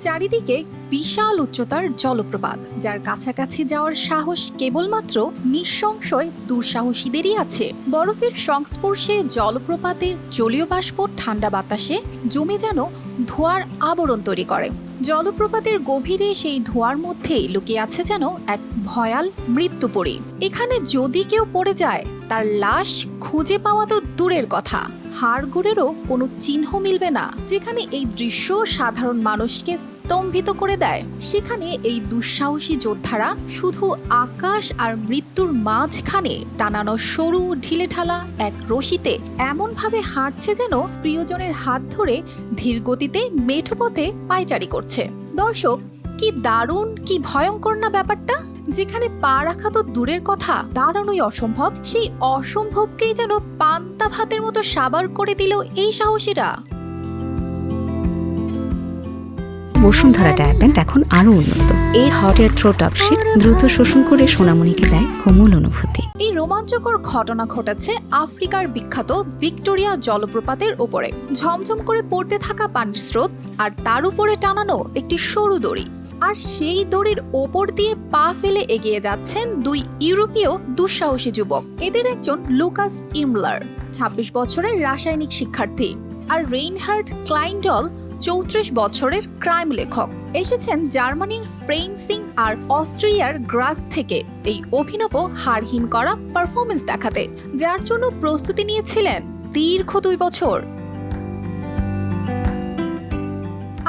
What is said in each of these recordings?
চারিদিকে বিশাল উচ্চতার জলপ্রপাত, যার কাছাকাছি যাওয়ার সাহস কেবলমাত্র নিঃসংশয় দুঃসাহসীদেরই আছে। বরফের সংস্পর্শে জলপ্রপাতের জলীয় বাষ্প ঠান্ডা বাতাসে জমে যেন ধোঁয়ার আবরণ তৈরি করে। জলপ্রপাতের গভীরে সেই ধোঁয়ার মধ্যেই লুকিয়ে আছে যেন এক ভয়াল মৃত্যুপরী। এখানে যদি কেউ পড়ে যায় তার লাশ খুঁজে পাওয়া তো দূরের কথা। হাড়গোড়েরও কোনো চিহ্ন মিলবে না, যেখানে এই দৃশ্য সাধারণ মানুষকে স্তম্ভিত করে দেয়। সেখানে এই দুঃসাহসী যোদ্ধারা শুধু আকাশ আর মৃত্যুর মাঝখানে টানানো সরু ঢিলে ঢিলেঢালা এক রশিতে এমনভাবে হাঁটছে যেন প্রিয়জনের হাত ধরে ধীর গতিতে মেঠো পথে পায়চারি করছে। দর্শক, কি দারুণ, কি ভয়ঙ্কর না ব্যাপারটা? যেখানে পা রাখা তো দূরের কথা দাঁড়ানোই অসম্ভব। সেই অসম্ভবকেই যেন পান্তা ভাতের মতো সাবার করে দিল এই সাহসীরা। বসুন্ধরা ডায়াপেন্ট এখন আরও উন্নত। এই হট এয়ার থ্রো টপশিট দ্রুত শোষণ করে সোনামণিকে দেয় কোমল অনুভূতি। এই রোমাঞ্চকর ঘটনা ঘটেছে আফ্রিকার বিখ্যাত ভিক্টোরিয়া জলপ্রপাতের উপরে। ঝমঝম করে পড়তে থাকা পানির স্রোত আর তার উপরে টানানো একটি সরু দড়ি। আর সেই দড়ির ওপর দিয়ে পা ফেলে এগিয়ে যাচ্ছেন দুই ইউরোপীয় দুঃসাহসী যুবক। এদের একজন লুকাস ইমলার ২৬ বছরের রাসায়নিক শিক্ষার্থী আর রেইনহার্ড ক্লাইন্ডল, চৌত্রিশ বছরের ক্রাইম লেখক। এসেছেন জার্মানির ফ্রেন্সিং আর অস্ট্রিয়ার গ্রাস থেকে এই অভিনব হারহিম করা পারফরমেন্স দেখাতে, যার জন্য প্রস্তুতি নিয়েছিলেন দীর্ঘ দুই বছর।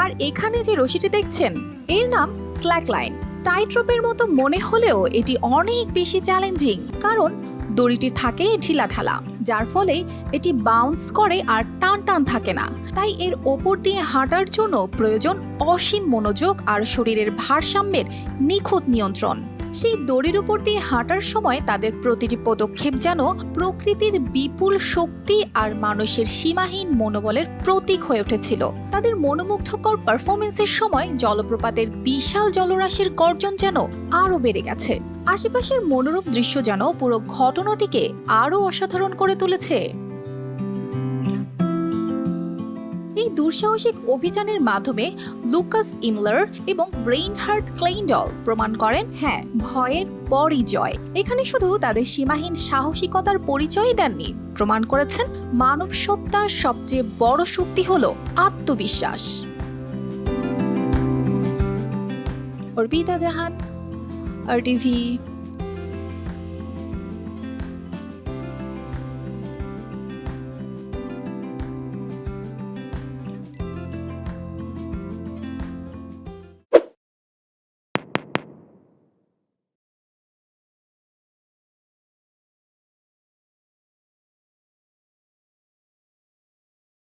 আর এখানে যে রশিটি দেখছেন, এর নাম স্ল্যাক লাইন টাইট্রোপের মতো মনে হলেও এটি অনেক বেশি চ্যালেঞ্জিং কারণ দড়িটি থাকে ঢিলা ঢিলাঢালা যার ফলে এটি বাউন্স করে আর টান টান থাকে না। তাই এর ওপর দিয়ে হাঁটার জন্য প্রয়োজন অসীম মনোযোগ আর শরীরের ভারসাম্যের নিখুঁত নিয়ন্ত্রণ। সেই দড়ির উপর দিয়ে হাঁটার সময় তাদের প্রতিটি পদক্ষেপ যেন প্রকৃতির বিপুল শক্তি আর মানুষের সীমাহীন মনোবলের প্রতীক হয়ে উঠেছিল। তাদের মনোমুগ্ধকর পারফরমেন্সের সময় জলপ্রপাতের বিশাল জলরাশির গর্জন যেন আরও বেড়ে গেছে। আশেপাশের মনোরম দৃশ্য যেন পুরো ঘটনাটিকে আরও অসাধারণ করে তুলেছে। দুঃসাহসিক অভিযানের মাধ্যমে লুকাস ইমলার এবং রেইনহার্ড ক্লেইন্ডল প্রমাণ করেন হ্যাঁ ভয়ের পরই জয়। এখানে শুধু তাদের সীমাহীন সাহসিকতার পরিচয়ই দেননি, প্রমাণ করেছেন মানব সত্তার সবচেয়ে বড় শক্তি হলো আত্মবিশ্বাস। অর্পিতা জাহান আর টিভি